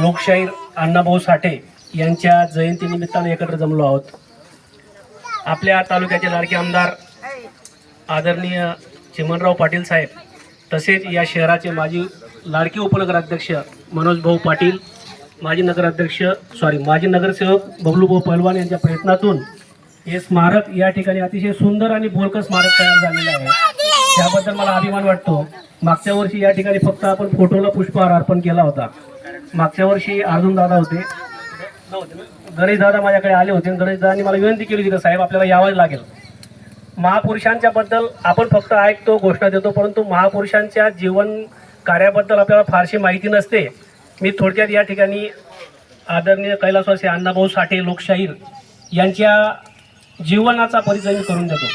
लोकशाहीर अण्णाभाऊ साठे यांच्या जयंतीनिमित्तानं एकत्र जमलो आहोत. आपल्या तालुक्याचे लाडके आमदार आदरणीय चिमनराव पाटील साहेब तसेच या शहराचे माजी लाडके उपनगराध्यक्ष मनोज भाऊ पाटील माजी नगराध्यक्ष सॉरी माजी नगरसेवक बबलूभाऊ पहलवान यांच्या प्रयत्नातून हे स्मारक या ठिकाणी अतिशय सुंदर आणि बोलकर स्मारक तयार झालेलं आहे. त्याबद्दल मला अभिमान वाटतो. मागच्या वर्षी या ठिकाणी फक्त आपण फोटोला पुष्पहार अर्पण केला होता. मागच्या वर्षी अर्जुन दादा होते. गणेश दादा माझ्याकडे आले होते. गणेश दादांनी मला विनंती केली होती का साहेब आपल्याला यावंच लागेल. महापुरुषांच्या बद्दल आपण फक्त ऐकतो घोषणा देतो परंतु महापुरुषांच्या जीवन कार्याबद्दल आपल्याला फारशी माहिती नसते. मी थोडक्यात या ठिकाणी आदरणीय कैलासवासी अण्णाभाऊ साठे लोकशाहीर यांच्या जीवनाचा परिचय मी करून देतो.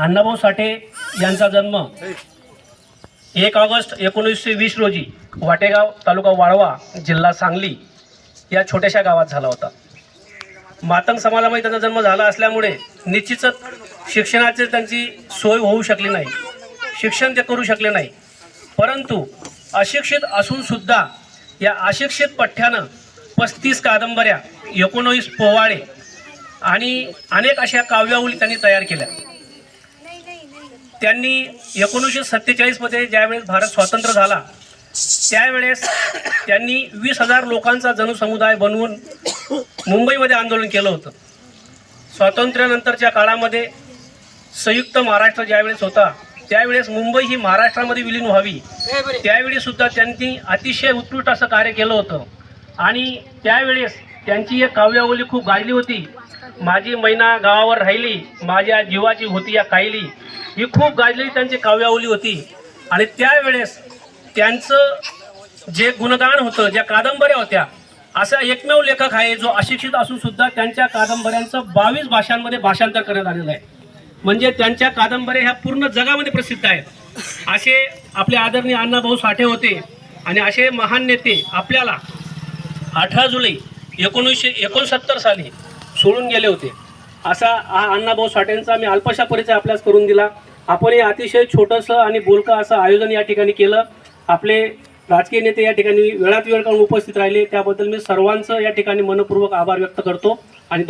अण्णाभाऊ साठे यांचा जन्म एक ऑगस्ट एकोणीसशे वीस रोजी वाटेगाव तालुका वाळवा जिल्हा सांगली या छोट्याशा गावात झाला होता. मातंग समाजामध्ये त्यांचा जन्म झाला असल्यामुळे निश्चितच शिक्षणाची त्यांची सोय होऊ शकली नाही. शिक्षण ते करू शकले नाही. परंतु अशिक्षित असूनसुद्धा या अशिक्षित पठ्ठ्यानं पस्तीस कादंबऱ्या एकोणवीस पोवाडे आणि अनेक अशा काव्यावली त्यांनी तयार केल्या. त्यांनी एकोणीसशे सत्तेचाळीसमध्ये ज्यावेळेस भारत स्वतंत्र झाला त्यावेळेस त्यांनी वीस हजार लोकांचा जनसमुदाय बनवून मुंबईमध्ये आंदोलन केलं होतं. स्वातंत्र्यानंतरच्या काळामध्ये संयुक्त महाराष्ट्र ज्यावेळेस होता त्यावेळेस मुंबई ही महाराष्ट्रामध्ये विलीन व्हावी. त्यावेळी सुद्धा त्यांनी अतिशय उत्कृष्ट असं कार्य केलं होतं. आणि त्यावेळेस त्यांची एक काव्यावली खूप गाजली होती. माझी मैना गावावर राहिली माझ्या जीवाची होती या कायली. ही खूप गाजलेली त्यांची काव्यावली होती. आणि त्यावेळेस त्यांचं जे गुणगान होतं ज्या कादंबऱ्या होत्या असा एकमेव लेखक आहे जो अशिक्षित असून सुद्धा त्यांच्या कादंबऱ्यांचं बावीस भाषांमध्ये भाषांतर करण्यात आलेलं आहे. म्हणजे त्यांच्या कादंबऱ्या ह्या पूर्ण जगामध्ये प्रसिद्ध आहेत. असे आपले आदरणीय अण्णाभाऊ साठे होते आणि असे महान नेते आपल्याला अठरा जुलै एकोणीसशे एकोणसत्तर साली सोडून गेले होते. असा हा अण्णाभाऊ साठेंचा मी अल्पशा परिचय आपल्यास करून दिला. आपण हे अतिशय छोटंसं आणि बोलकं असं आयोजन या ठिकाणी केलं. आपले राजकीय नेते या ठिकाणी वेळात वेळ काढून उपस्थित राहिले. त्याबद्दल मी सर्वांचं या ठिकाणी मनपूर्वक आभार व्यक्त करतो. आणि